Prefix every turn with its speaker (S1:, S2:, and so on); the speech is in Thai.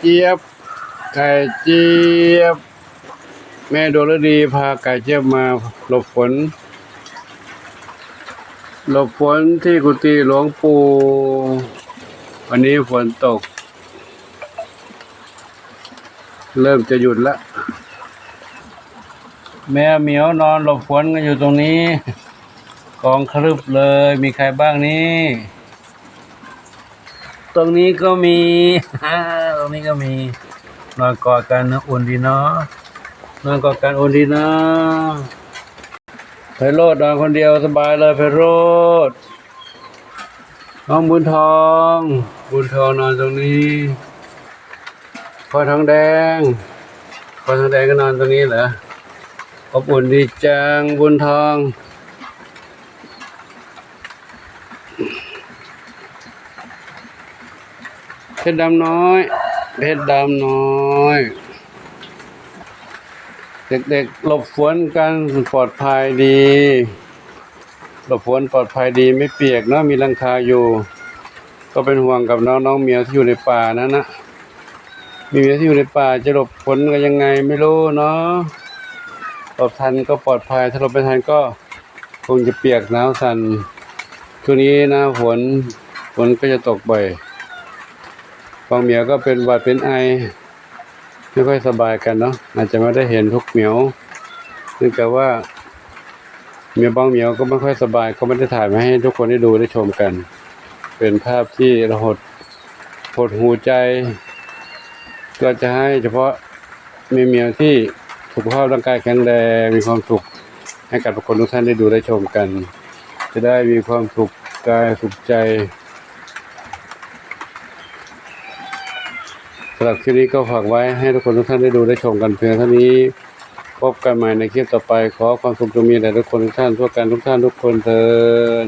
S1: เจี๊ยบ ไก่เจี๊ยบ แม่ดวงฤดีพาไก่เจี๊ยบมาหลบฝน หลบฝนที่กุฏิหลวงปู่ วันนี้ฝนตก เริ่มจะหยุดละ แม่เหมียวนอนหลบฝนกันอยู่ตรงนี้ กองครึบเลย มีใครบ้างนี่ ตรงนี้ก็มี ตรงนี้ก็มี นอนกอดกันนะอุ่นดีเนาะ นอนกอดกันอุ่นดีนะไพโรดนอนคนเดียวสบายเลยไพโรดน้องบุญทอง บุญทองนอนตรงนี้พ่อทองแดงพ่อทองแดงก็นอนตรงนี้เหรออบอุ่นดีจังบุญทอง เพชรดำน้อย เพชรดำน้อย เด็กๆหลบฝนกันปลอดภัยดีหลบฝนปลอดภัยดีไม่เปียกเนาะมีลังคาอยู่ ก็เป็นห่วงกับน้องน้องๆเมียที่อยู่ในป่านั้นนะมีเมียที่อยู่ในป่าจะหลบฝนกันยังไงไม่รู้เนาะหลบทันก็ปลอดภัยถ้าหลบไม่ทันก็คงจะเปียกหนาวสั่นช่วงนี้น้าฝนฝนก็จะตกบ่อย ฟองเหมียวก็เป็นหวัดเป็นไอ ไม่ค่อยสบายกันเนาะอาจจะไม่ได้เห็นทุกเหมียวเนื่องจากว่าเหมียวบางเหมียวก็ไม่ค่อยสบายก็ไม่ได้ถ่ายมาให้ทุกคนได้ดูได้ชมกัน เป็นภาพที่ระหดหดหูใจ ก็จะให้เฉพาะเมียเหมียวที่สุขภาพร่างกายแข็งแรงมีความสุขให้กับทุกคนทุกท่านได้ดูได้ชมกัน จะได้มีความสุขกายสุขใจ สำหรับคลิปนี้ก็ฝากไว้ให้ทุกคนทุกท่านได้ดูได้ชมกันเพียงเท่านี้ พบกันใหม่ในคลิปต่อไปขอความสุขจงมีแด่ทุกคนทุกท่านทั่วกันทุกท่านทุกคนเถิด